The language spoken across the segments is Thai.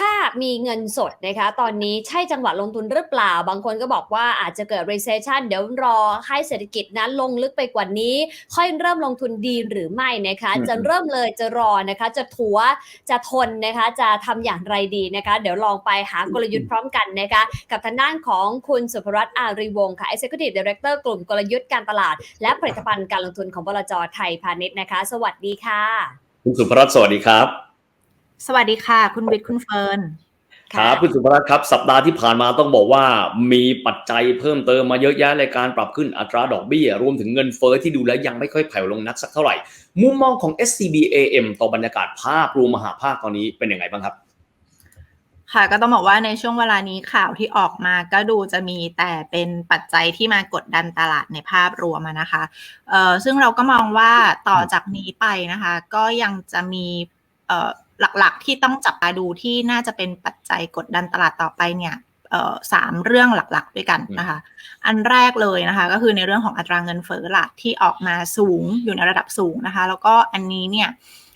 ถ้ามีเงินสดนะคะ ตอนนี้ใช่จังหวะลงทุนหรือเปล่า บางคนก็บอกว่าอาจจะเกิด recession เดี๋ยวรอให้เศรษฐกิจนั้นลงลึกไปกว่านี้ ค่อยเริ่มลงทุนดีหรือไม่นะคะอืมจะเริ่มเลยจะรอนะคะ จะถัวจะทนนะคะ จะทำอย่างไรดีนะคะ เดี๋ยวลองไปหากลยุทธ์พร้อมกันนะคะ กับทางด้านของคุณสุภรัตน์อารีวงศ์ค่ะ Executive Director กลุ่มกลยุทธ์การตลาด และผลิตภัณฑ์การลงทุนของบลจไทยพาณิชย์นะคะ สวัสดีค่ะ คุณสุภรัตน์สวัสดีครับ สวัสดีค่ะ คุณวิทย์คุณเฟิร์นครับคุณสุภรัตน์ครับสัปดาห์ที่ผ่านมาต้องบอกว่ามีปัจจัยเพิ่มเติมมาเยอะแยะเลยการปรับขึ้นอัตราดอกเบี้ย รวมถึงเงินเฟ้อที่ดูแล้วยังไม่ค่อยแผ่วลงนักสักเท่าไหร่ มุมมองของ SCBAM ต่อบรรยากาศภาพรวมมหาภาคตอนนี้เป็นยังไงบ้างครับ ค่ะก็ต้องบอกว่าในช่วงเวลานี้ข่าวที่ออกมาก็ดูจะมีแต่เป็นปัจจัยที่มากดดันตลาดในภาพรวมอะนะคะเอ่อซึ่งเราก็มองว่าต่อจากนี้ไปนะคะ ก็ยังจะมีเอ่อ หลักๆ ที่ต้องจับตาดูที่น่าจะเป็นปัจจัยกดดันตลาดต่อไปเนี่ยเอ่อสามเรื่องหลักๆด้วยกันนะคะ อันแรกเลยนะคะ ก็คือในเรื่องของอัตราเงินเฟ้อหลักที่ออกมาสูงอยู่ในระดับสูงนะคะ แล้วก็อันนี้เนี่ย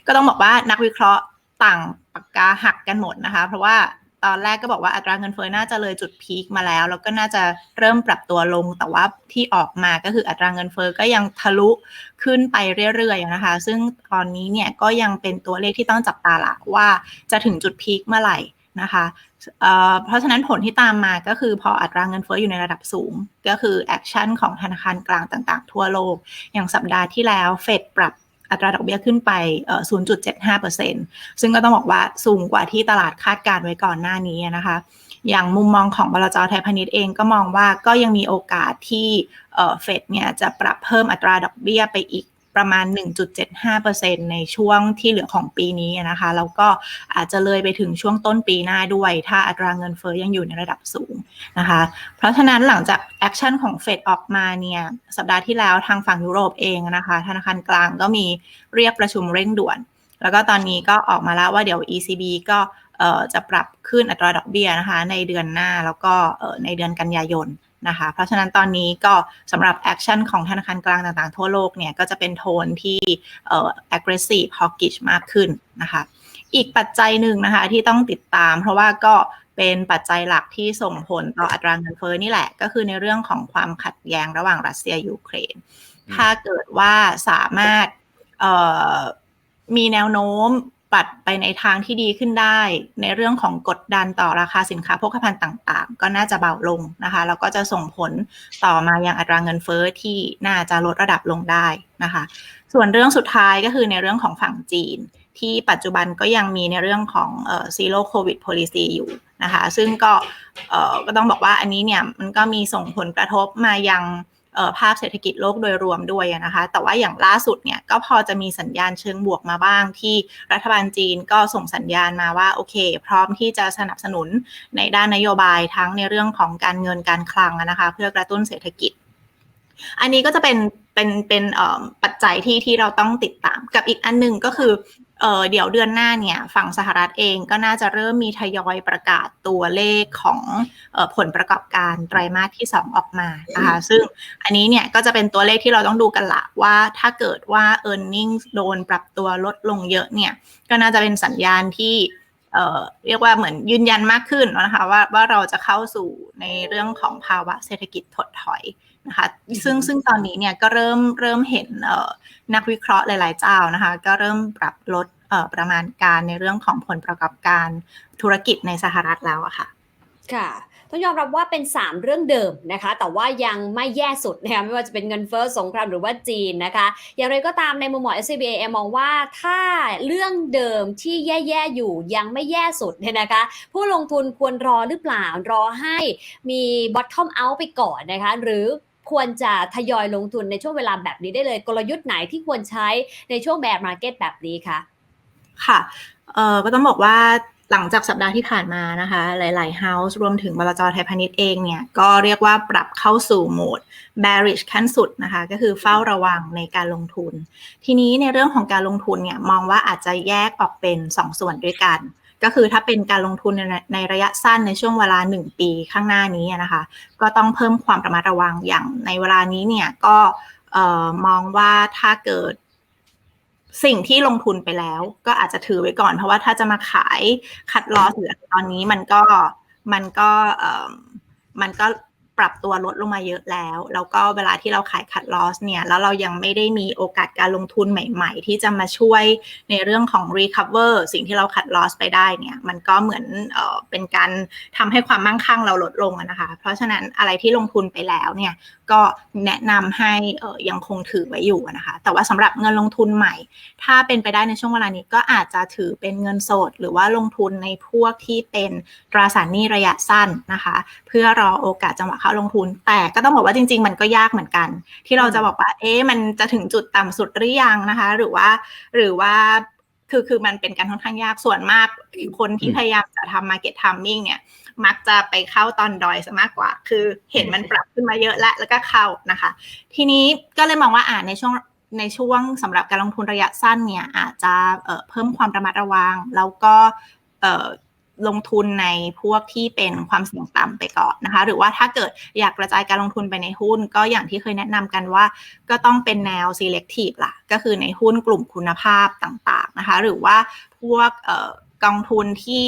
ก็ต้องบอกว่านักวิเคราะห์ต่างปากกาหักกันหมดนะคะ เพราะว่า ตอนแรกก็บอกว่าอัตราเงินเฟ้อน่าจะเลยจุดพีคมาแล้ว แล้วก็น่าจะเริ่มปรับตัวลง แต่ว่าที่ออกมาก็คืออัตราเงินเฟ้อก็ยังทะลุขึ้นไปเรื่อยๆนะคะ ซึ่งตอนนี้เนี่ยก็ยังเป็นตัวเลขที่ต้องจับตาละว่าจะถึงจุดพีคเมื่อไหร่นะคะเเพราะฉะนั้นผลที่ตามมาก็คือพออัตราเงินเฟ้ออยู่ในระดับสูง ก็คือแอคชั่นของธนาคารกลางต่างๆ ทั่วโลก อย่างสัปดาห์ที่แล้วเฟดปรับ อัตราดอกเบี้ยขึ้นไปเอ่อ0.75%ซึ่งก็ต้องบอกว่าสูงกว่าที่ตลาดคาดการไว้ก่อนหน้านี้นะคะ อย่างมุมมองของบลจไทยพาณิชย์เองก็มองว่าก็ยังมีโอกาสที่เฟดเนี่ยจะปรับเพิ่มอัตราดอกเบี้ยไปอีก ประมาณ 1.75%ในช่วงที่เหลือของปีนี้นะคะแล้วก็อาจจะเลยไปถึงช่วงต้นปีหน้าด้วย ถ้าอัตราเงินเฟ้อยังอยู่ในระดับสูงนะคะ เพราะฉะนั้นหลังจากแอคชั่นของเฟดออกมาเนี่ยสัปดาห์ที่แล้วทางฝั่งยุโรปเองนะคะธนาคารกลางก็มีเรียกประชุมเร่งด่วน แล้วก็ตอนนี้ก็ออกมาแล้วว่าเดี๋ยว ECB ก็จะปรับขึ้นอัตราดอกเบี้ยนะคะในเดือนหน้าแล้วก็ในเดือนกันยายน นะคะ เพราะฉะนั้นตอนนี้ก็สำหรับแอคชั่นของธนาคารกลางต่างๆ ทั่วโลกเนี่ยก็จะเป็นโทนที่เอ่อ aggressive hawkish มากขึ้นนะคะ อีกปัจจัยหนึ่งนะคะที่ต้องติดตาม เพราะว่าก็เป็นปัจจัยหลักที่ส่งผลต่ออัตราเงินเฟ้อนี่แหละ ก็คือในเรื่องของความขัดแย้งระหว่างรัสเซียยูเครนอืมถ้าเกิดว่าสามารถเอ่อมีแนวโน้ม ปัดไปในทางที่ดีขึ้นได้ ในเรื่องของกดดันต่อราคาสินค้าโภคภัณฑ์ต่างๆ ก็น่าจะเบาลงนะคะแล้วก็จะส่งผลต่อมายังอัตราเงินเฟ้อที่น่าจะลดระดับลงได้นะคะ ส่วนเรื่องสุดท้ายก็คือในเรื่องของฝั่งจีน ที่ปัจจุบันก็ยังมีในเรื่องของเอ่อ zero covid policy อยู่นะคะ ซึ่งก็เออก็ต้องบอกว่าอันนี้เนี่ยมันก็มีส่งผลกระทบมายัง ภาพเศรษฐกิจโลกโดยรวมด้วยนะคะ แต่ว่าอย่างล่าสุดเนี่ยก็พอจะมีสัญญาณเชิงบวกมาบ้าง ที่รัฐบาลจีนก็ส่งสัญญาณมาว่าโอเค พร้อมที่จะสนับสนุนในด้านนโยบายทั้งในเรื่องของการเงินการคลังนะคะ เพื่อกระตุ้นเศรษฐกิจ อันนี้ก็จะเป็นเป็นเป็นเอ่อปัจจัยที่ที่เราต้องติดตาม กับอีกอันหนึงก็คือเอ่อเดี๋ยวเดือนหน้าเนี่ยฝั่งสหรัฐเองก็น่าจะเริ่มมีทยอยประกาศตัวเลขของเอ่อผลประกอบการไตรมาสที่ 2 ออกมานะคะซึ่งอันนี้เนี่ยก็จะเป็นตัวเลขที่เราต้องดูกันละว่าถ้าเกิดว่า e a r n i n g โดนปรับตัวลดลงเยอะเนี่ยก็น่าจะเป็นสัญญาณที่เอ่อเรียกว่าเหมือนยืนยันมากขึ้นนะคะว่าว่าเราจะเข้าสู่ในเรื่องของภาวะเศรษฐกิจถดถอย นะคะซึ่งซึ่งตอนนี้เนี่ยก็เริ่มเริ่มเห็นเอ่อนักวิเคราะห์หลาย ๆ เจ้านะคะ ก็เริ่มปรับลดเอ่อประมาณการในเรื่องของผลประกอบการธุรกิจในสหรัฐแล้วอะค่ะ ค่ะต้องยอมรับว่าเป็น 3 เรื่องเดิมนะคะ แต่ว่ายังไม่แย่สุดนะคะไม่ว่าจะเป็นเงินเฟ้อสงครามหรือว่าจีนนะคะ อย่างไรก็ตามในมุมมอง SCBA มองว่าถ้าเรื่องเดิมที่แย่ๆอยู่ยังไม่แย่สุดเนี่ยนะคะ ผู้ลงทุนควรรอหรือเปล่ารอให้มี bottom out ไปก่อนนะคะ หรือ ควรจะทยอยลงทุนในช่วงเวลาแบบนี้ได้เลย กลยุทธ์ไหนที่ควรใช้ในช่วงแบบ market แบบนี้คะค่ะเอ่อก็ต้องบอกว่าหลังจากสัปดาห์ที่ผ่านมานะคะ หลายๆ house รวมถึงบลจไทยพาณิชย์เองเนี่ย ก็เรียกว่าปรับเข้าสู่โหมด bearish ขั้นสุดนะคะ ก็คือเฝ้าระวังในการลงทุน ทีนี้ในเรื่องของการลงทุนเนี่ย มองว่าอาจจะแยกออกเป็น 2ส่วนด้วยกัน ก็คือถ้าเป็นการลงทุนในในระยะสั้นในช่วงเวลา 1 ปีข้างหน้านี้นะคะ ก็ต้องเพิ่มความระมัดระวังอย่างในเวลานี้เนี่ยก็มองว่าถ้าเกิดสิ่งที่ลงทุนไปแล้ว ก็อาจจะถือไว้ก่อน เพราะว่าถ้าจะมาขายคัดลอสหรือตอนนี้มันก็มันก็มันก็ ปรับตัวลดลงมาเยอะแล้ว แล้วก็เวลาที่เราขายคัดลอสเนี่ย แล้วเรายังไม่ได้มีโอกาสการลงทุนใหม่ ๆ ที่จะมาช่วยในเรื่องของ recover สิ่งที่เราคัดลอสไปได้เนี่ย มันก็เหมือนเออเป็นการทำให้ความมั่งคั่งเราลดลงนะคะ เพราะฉะนั้นอะไรที่ลงทุนไปแล้วเนี่ย ก็แนะนำให้เออยังคงถือไว้อยู่นะคะ แต่ว่าสำหรับเงินลงทุนใหม่ ถ้าเป็นไปได้ในช่วงเวลานี้ก็อาจจะถือเป็นเงินสด หรือว่าลงทุนในพวกที่เป็นตราสารหนี้ระยะสั้นนะคะ เพื่อรอโอกาสจังหวะเข้าลงทุน แต่ก็ต้องบอกว่าจริง ๆ มันก็ยากเหมือนกัน ที่เราจะบอกว่า เอ๊ะมันจะถึงจุดต่ำสุดหรือยังนะคะ หรือว่าหรือว่าคือคือมันเป็นการค่อนข้างยากส่วนมากคนที่พยายามจะทำ market timing เนี่ย มักจะไปเข้าตอนดอยซะมากกว่า คือเห็นมันปรับขึ้นมาเยอะแล้วแล้วก็เข้านะคะ ทีนี้ก็เลยมองว่าอ่าในช่วงในช่วงสำหรับการลงทุนระยะสั้นเนี่ยอาจจะเอ่อเพิ่มความระมัดระวัง แล้วก็เอ่อ ลงทุนในพวกที่เป็นความเสี่ยงต่ำไปก่อนนะคะ หรือว่าถ้าเกิดอยากกระจายการลงทุนไปในหุ้น ก็อย่างที่เคยแนะนำกันว่า ก็ต้องเป็นแนว selective ล่ะก็คือในหุ้นกลุ่มคุณภาพต่างๆนะคะ หรือว่าพวกออกองทุนที่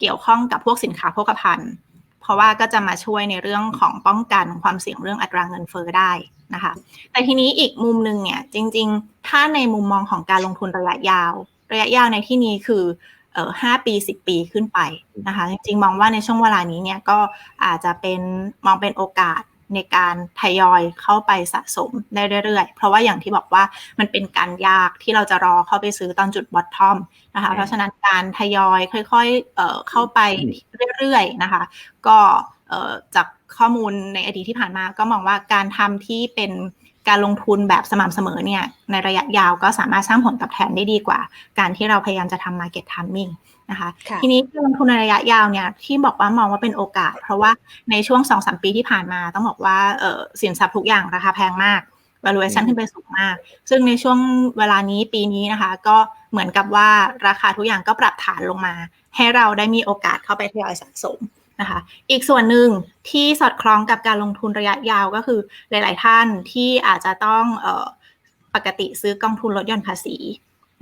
เกี่ยวข้องกับพวกสินค้าโภคภัณฑ์เพราะว่าก็จะมาช่วยในเรื่องของป้องกันความเสี่ยงเรื่องอัตราเงินเฟ้อได้นะคะ แต่ทีนี้อีกมุมหนึ่งเนี่ยจริง ๆ ถ้าในมุมมองของการลงทุนระยะยาว ระยะยาวในที่นี้คือ เอ่อห้าปีสิบปีขึ้นไปนะคะจริงๆมองว่าในช่วงเวลานี้เนี่ยก็อาจจะเป็นมองเป็นโอกาสในการทยอยเข้าไปสะสมได้เรื่อยๆ เพราะว่าอย่างที่บอกว่ามันเป็นการยากที่เราจะรอเข้าไปซื้อตอนจุดบอททอมนะคะ เพราะฉะนั้นการทยอยค่อยๆเอ่อเข้าไปเรื่อยๆนะคะ ก็เอ่อจากข้อมูลในอดีตที่ผ่านมาก็มองว่าการทำที่เป็น การลงทุนแบบสม่ำเสมอเนี่ยในระยะยาวก็สามารถสร้างผลตอบแทนได้ดีกว่า การที่เราพยายามจะทำ market timing นะคะค่ะทีนี้การลงทุนในระยะยาวเนี่ยที่บอกว่ามองว่าเป็นโอกาส เพราะว่าในช่วง 2-3 ปีที่ผ่านมา ต้องบอกว่าเอ่อสินทรัพย์ทุกอย่างราคาแพงมาก valuation อืมขึ้นไปสูงมาก ซึ่งในช่วงเวลานี้ปีนี้นะคะ ก็เหมือนกับว่าราคาทุกอย่างก็ปรับฐานลงมา ให้เราได้มีโอกาสเข้าไปทยอยสะสม นะคะ อีกส่วนหนึ่งที่สอดคล้องกับการลงทุนระยะยาวก็คือหลาย ๆ ท่านที่อาจจะต้องเอ่อปกติซื้อกองทุนลดหย่อนภาษี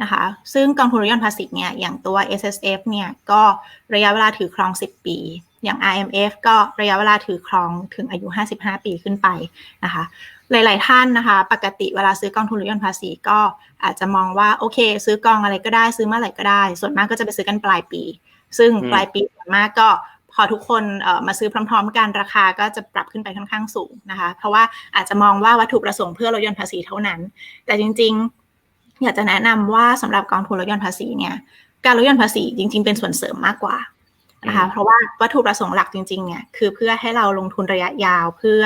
นะคะ ซึ่งกองทุนลดหย่อนภาษีเนี่ยอย่างตัว S S F เนี่ยก็ระยะเวลาถือครอง 10 ปี อย่าง I M F ก็ระยะเวลาถือครองถึงอายุ 55 ปีขึ้นไปนะคะหลาย ๆ ท่านนะคะ ปกติเวลาซื้อกองทุนลดหย่อนภาษีก็อาจจะมองว่าโอเค ซื้อกองอะไรก็ได้ซื้อเมื่อไหร่ก็ได้ ส่วนมากก็จะไปซื้อกันปลายปี ซึ่งอืมปลายปีส่วนมากก็พ อทุกคนเอ่อมาซื้อพร้อม ๆ กันราคาก็จะปรับขึ้นไปค่อนข้างสูงนะคะ เพราะว่าอาจจะมองว่าวัตถุประสงค์เพื่อลดหย่อนภาษีเท่านั้น แต่จริง ๆ อยากจะแนะนำว่าสำหรับกองทุนลดหย่อนภาษีเนี่ยการลดหย่อนภาษีจริง ๆ เป็นส่วนเสริมมากกว่านะคะเพราะว่าวัตถุประสงค์หลักจริงๆเนี่ยคือเพื่อให้เราลงทุนระยะยาวเพื่อ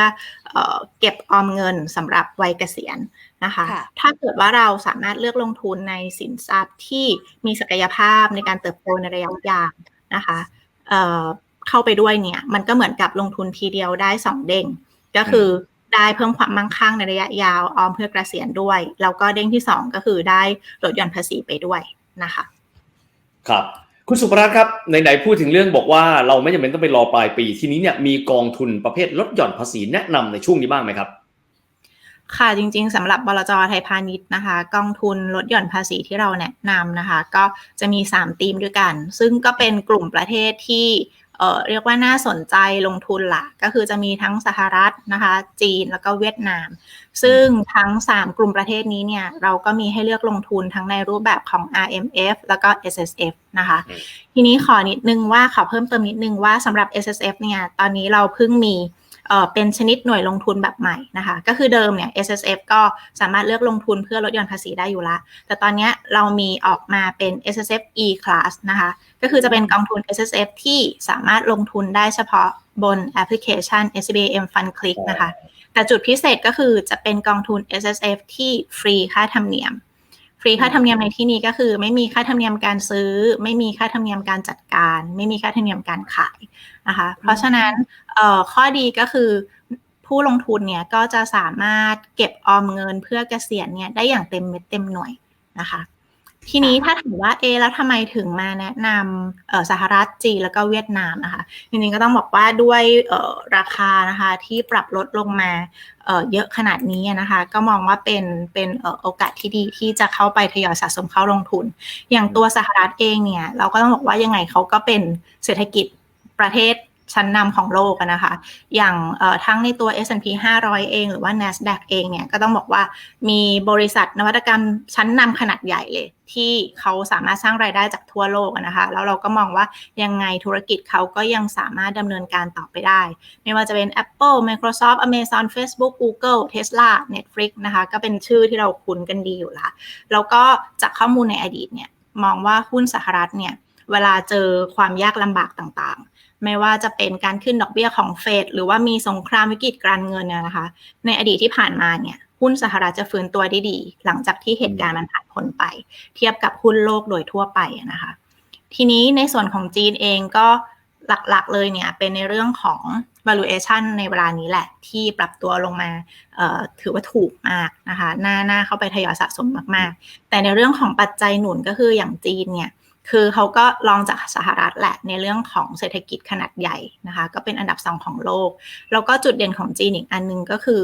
เอ่อเก็บออมเงินสำหรับวัยเกษียณนะคะค่ะถ้าเกิดว่าเราสามารถเลือกลงทุนในสินทรัพย์ที่มีศักยภาพในการเติบโตในระยะยาวนะคะ เอ่อเข้าไปด้วยเนี่ย มันก็เหมือนกับลงทุนทีเดียวได้สองเด้งก็คือได้เพิ่มความมั่งคั่งในระยะยาวออมเพื่อเกษียณด้วย แล้วก็เด้งที่สองก็คือได้ลดหย่อนภาษีไปด้วยนะคะ ครับคุณสุภรัตน์ครับไหนๆพูดถึงเรื่องบอกว่าเราไม่จำเป็นต้องไปรอปลายปีทีนี้เนี่ยมีกองทุนประเภทลดหย่อนภาษีแนะนำในช่วงนี้บ้างไหมครับ ค่ะจริงๆสำหรับบลจไทยพาณิชย์นะคะ กองทุนลดหย่อนภาษีที่เราแนะนำนะคะ ก็จะมี 3 ธีมด้วยกัน ซึ่งก็เป็นกลุ่มประเทศที่ เอ่อเรียกว่าน่าสนใจลงทุนหละก็คือจะมีทั้งสหรัฐนะคะจีนแล้วก็เวียดนาม ซึ่งทั้ง 3 กลุ่มประเทศนี้เนี่ยเราก็มีให้เลือกลงทุนทั้งในรูปแบบของ RMF แล้วก็ SSF นะคะอืมทีนี้ขอนิดนึงว่าขอเพิ่มเติมนิดนึงว่าสำหรับ SSF เนี่ยตอนนี้เราเพิ่งมี เป็นชนิดหน่วยลงทุนแบบใหม่นะคะ ก็คือเดิมเนี่ย SSF ก็สามารถเลือกลงทุนเพื่อลดหย่อนภาษีได้อยู่ละแต่ตอนนี้เรามีออกมาเป็น SSF E Class นะคะ ก็คือจะเป็นกองทุน SSF ที่สามารถลงทุนได้เฉพาะบนแอปพลิเคชัน SBM Fund Click นะคะ แต่จุดพิเศษก็คือจะเป็นกองทุน SSF ที่ฟรีค่าธรรมเนียม ฟรีค่าธรรมเนียมในที่นี้ก็คือ ไม่มีค่าธรรมเนียมการซื้อ ไม่มีค่าธรรมเนียมการจัดการ ไม่มีค่าธรรมเนียมการขายนะคะ เพราะฉะนั้นเอ่อข้อดีก็คือผู้ลงทุนเนี่ยก็จะสามารถเก็บออมเงินเพื่อเกษียณเนี่ยได้อย่างเต็มเม็ดเต็มหน่วยนะคะ ทีนี้ถ้าถามว่าเอะแล้วทำไมถึงมาแนะนำเอ่อสหรัฐจีนแล้วก็เวียดนามนะคะจริงๆก็ต้องบอกว่าด้วยเอ่อราคานะคะที่ปรับลดลงมาเอ่อเยอะขนาดนี้นะคะ ก็มองว่าเป็นเป็นเอ่อโอกาสที่ดีที่จะเข้าไปทยอยสะสมเข้าลงทุน อย่างตัวสหรัฐเองเนี่ย เราก็ต้องบอกว่ายังไงเขาก็เป็นเศรษฐกิจประเทศ ชั้นนำของโลกนะคะ อย่างทั้งในตัว S&P 500 เอง หรือว่า NASDAQ เองเนี่ย ก็ต้องบอกว่ามีบริษัทนวัตกรรมชั้นนำขนาดใหญ่เลย ที่เขาสามารถสร้างรายได้จากทั่วโลกนะคะ แล้วเราก็มองว่ายังไงธุรกิจเขาก็ยังสามารถดำเนินการต่อไปได้ ไม่ว่าจะเป็น Apple Microsoft Amazon Facebook Google Tesla Netflix นะคะ ก็เป็นชื่อที่เราคุ้นกันดีอยู่ละแล้วก็จากข้อมูลในอดีตเนี่ย มองว่าหุ้นสหรัฐเนี่ย เวลาเจอความยากลำบากต่างๆ ไม่ว่าจะเป็นการขึ้นดอกเบี้ยของเฟดหรือว่ามีสงครามวิกฤตการเงินเนี่ยนะคะ ในอดีตที่ผ่านมาเนี่ยหุ้นสหรัฐจะฟื้นตัวได้ดี หลังจากที่เหตุการณ์มันผ่านพ้นไป เทียบกับหุ้นโลกโดยทั่วไปนะคะ ทีนี้ในส่วนของจีนเองก็หลักๆเลยเนี่ยเป็นในเรื่องของ valuation ในเวลานี้แหละ ที่ปรับตัวลงมาถือว่าถูกมากนะคะหน้าหน้าเข้าไปทยอยสะสมมากๆ แต่ในเรื่องของปัจจัยหนุนก็คืออย่างจีนเนี่ย คือเขาก็ลองจากสหรัฐแหละในเรื่องของเศรษฐกิจขนาดใหญ่นะคะ ก็เป็นอันดับสองของโลก แล้วก็จุดเด่นของจีนอีกอันหนึงก็คือ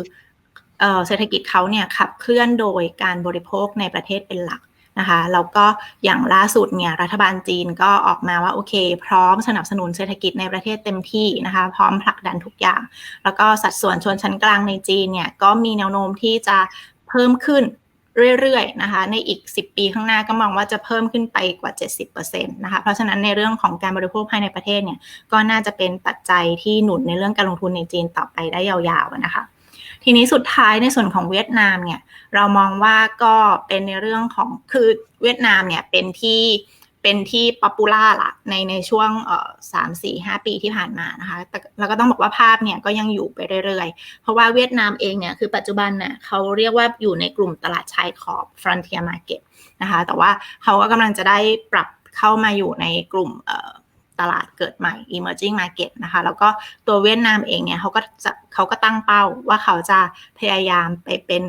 เศรษฐกิจเขาเนี่ยขับเคลื่อนโดยการบริโภคในประเทศเป็นหลักนะคะแล้วก็อย่างล่าสุดเนี่ยรัฐบาลจีนก็ออกมาว่าโอเค พร้อมสนับสนุนเศรษฐกิจในประเทศเต็มที่นะคะพร้อมผลักดันทุกอย่าง แล้วก็สัดส่วนชนชั้นกลางในจีนเนี่ยก็มีแนวโน้มที่จะเพิ่มขึ้น เรื่อยๆนะคะในอีก 10 ปีข้างหน้าก็มองว่าจะเพิ่มขึ้นไปกว่า 70%นะคะเพราะฉะนั้นในเรื่องของการบริโภคภายในประเทศเนี่ยก็น่าจะเป็นปัจจัยที่หนุนในเรื่องการลงทุนในจีนต่อไปได้ยาวๆนะคะทีนี้สุดท้ายในส่วนของเวียดนามเนี่ยเรามองว่าก็เป็นในเรื่องของคือเวียดนามเนี่ยเป็นที่ เป็นที่ป๊อปปูล่าละในในช่วงสามสี่ห้าปีที่ผ่านมานะคะแต่แล้วก็ต้องบอกว่าภาพเนี่ยก็ยังอยู่ไปเรื่อยๆ เพราะว่าเวียดนามเองเนี่ยคือปัจจุบันเนี่ยเขาเรียกว่าอยู่ในกลุ่มตลาดชายขอบ frontier market นะคะแต่ว่าเขาก็กำลังจะได้ปรับเข้ามาอยู่ในกลุ่มตลาดเกิดใหม่ emerging market นะคะ แล้วก็ตัวเวียดนามเองเนี่ยเขาก็จะเขาก็ตั้งเป้าว่าเขาจะพยายามไปเป็น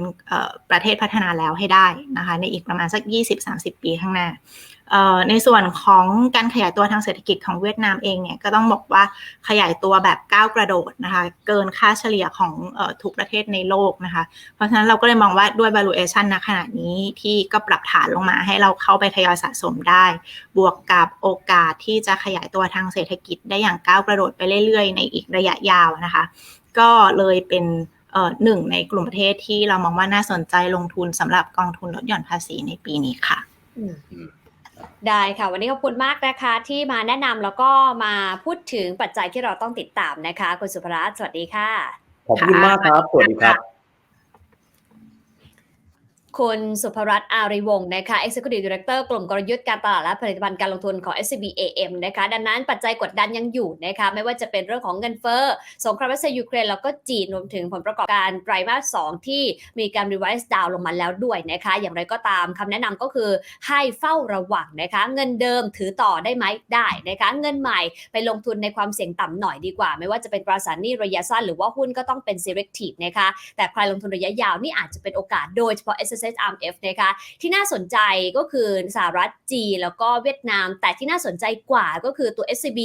ประเทศพัฒนาแล้วให้ได้นะคะ ในอีกประมาณสัก 20-30 ปีข้างหน้า ในส่วนของการขยายตัวทางเศรษฐกิจของเวียดนามเองเนี่ยก็ต้องบอกว่าขยายตัวแบบก้าวกระโดดนะคะเกินค่าเฉลี่ยของอทุกประเทศในโลกนะคะเพราะฉะนั้นเราก็เลยมองว่าด้วย valuation ณขณะนี้ที่ก็ปรับฐานลงมาให้เราเข้าไปทยอยสะสมได้ บวกกับโอกาสที่จะขยายตัวทางเศรษฐกิจได้อย่างก้าวกระโดดไปเรื่อยๆ ในอีกระยะยาวนะคะ ก็เลยเป็นหนึ่งในกลุ่มประเทศที่เรามองว่าน่าสนใจลงทุนสำหรับกองทุนลดหย่อนภาษีในปีนี้ค่ะ ได้ค่ะ วันนี้ขอบคุณมากนะคะที่มาแนะนำแล้วก็มาพูดถึงปัจจัยที่เราต้องติดตามนะคะ คุณสุภรัตน์สวัสดีค่ะ ขอบคุณมากครับ สวัสดีครับ คุณสุภรัตน์อารีวงศ์นะคะ Executive Director กลุ่มกลยุทธ์การต l าดและผลิตภัณฑ์การลงทุนของ SCB AM นะคะ ดังนั้นปัจจัยกดดันยังอยู่นะคะ ไม่ว่าจะเป็นเรื่องของเงินเฟ้อ สงครามรัสเซียยูเครน แล้วก็จีนรวมถึงผลประกอบการไตรมาส 2 ที่มีการ revise down ลงมาแล้วด้วยนะคะ อย่างไรก็ตามคำแนะนำก็คือให้เฝ้าระวังนะคะ เงินเดิมถือต่อได้ไหมได้นะคะ เงินใหม่ไปลงทุนในความเสี่ยงต่ำหน่อยดีกว่า ไม่ว่าจะเป็นตราสารหนี้ระยะสั้นหรือว่าหุ้นก็ต้องเป็น selective นะคะ แต่ใครลงทุนระยะยาวนี่อาจจะเป็นโอกาสโดยเฉพาะ S S S R M F นะคะที่น่าสนใจก็คือสหรัฐจีนแล้วก็เวียดนาม แต่ที่น่าสนใจกว่าก็คือตัว SCB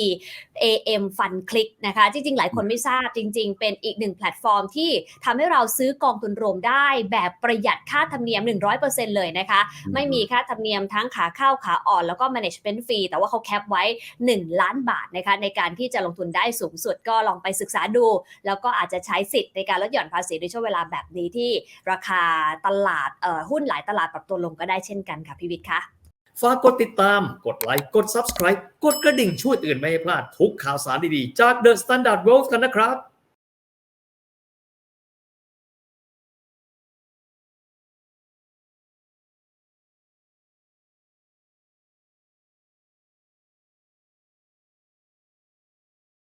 AM Fund Click นะคะจริงๆ หลายคนไม่ทราบจริง ๆ เป็นอีกหนึ่งแพลตฟอร์มที่ทำให้เราซื้อกองทุนรวมได้แบบประหยัดค่าธรรมเนียม 100%เลยนะคะ ไม่มีค่าธรรมเนียมทั้งขาเข้าขาอ่อนแล้วก็ management fee แต่ว่าเขาแคปไว้ 1 ล้านบาทนะคะในการที่จะลงทุนได้สูงสุดก็ลองไปศึกษาดู แล้วก็อาจจะใช้สิทธิ์ในการลดหย่อนภาษีในช่วงเวลาแบบนี้ที่ราคาตลาดเอ่หุ้นหลายตลาดปรับตัวลงก็ได้เช่นกันค่ะพี่วิทย์คะฝากกดติดตาม กดไลค์ กด Subscribe กดกระดิ่งช่วยเตือนไม่ให้พลาดทุกข่าวสารดีๆ จาก The Standard World กันนะครับ